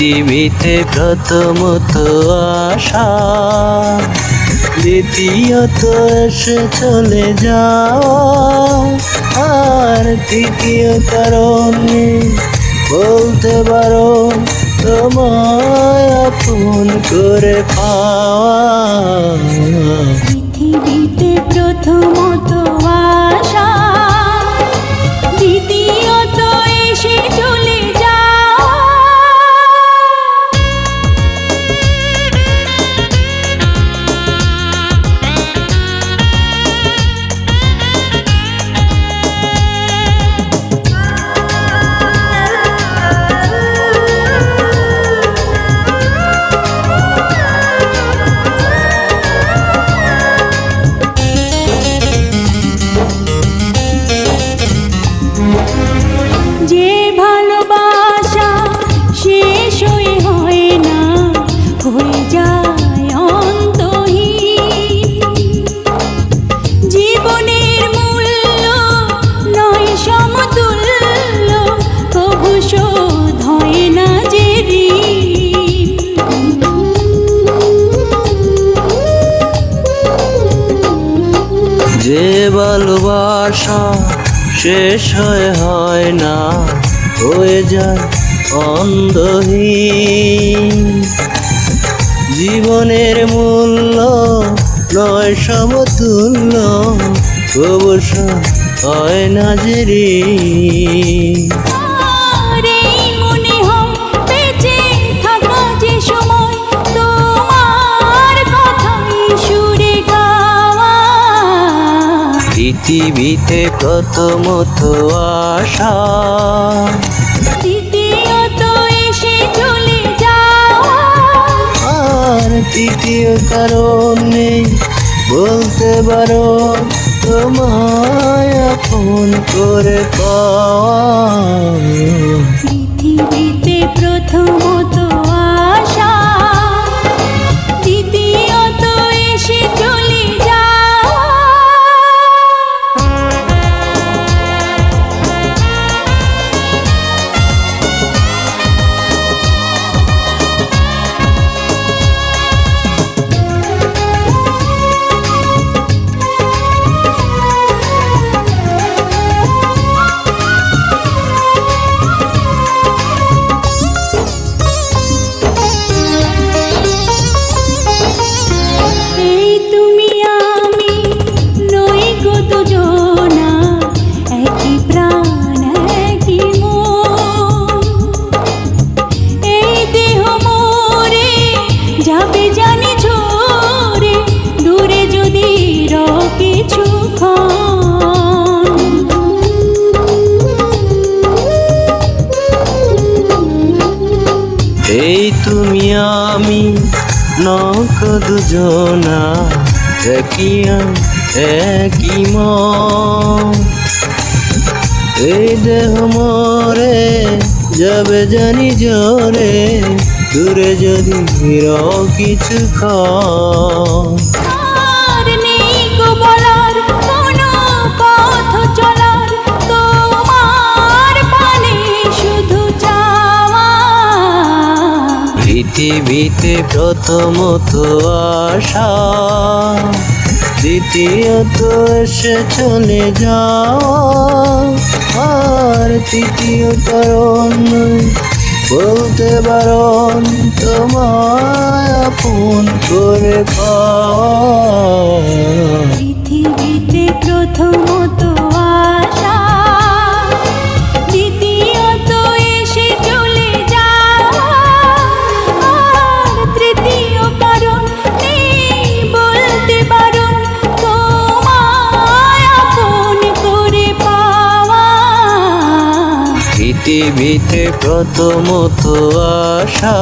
পৃথিবীতে প্রথমত আশা, দ্বিতীয়ত এসে চলে যাওয়া, আর তৃতীয় কারণে বলতে পারো, তোমায় আপন করে পাওয়া। পৃথিবীতে প্রথমত ভালোবাসা শেষ হয়ে না, হয়ে যায় অন্ধহীন। জীবনের মূল্য নয়, সমতুল্য অবশ্য হয় না যে পৃথিবীতে প্রথমত আশা। দ্বিতীয়ত এসে চলে যাওয়া। আর তৃতীয় কারণে বলতে পারো তোমায় ফোন করে পাওয়া। পৃথিবীতে প্রথমত নক দুজনা একই মন এই দেহ মরে যাবে জানি জরে দূরে যদি কিছু আর পৃথিবীতে প্রথমত আশা দ্বিতীয়ত এসে চলে যাওয়া, আর তৃতীয় কারণ বলতে পারো তোমায় আপন করে পৃথিবীতে প্রথমত পৃথিবীতে প্রথমত আশা।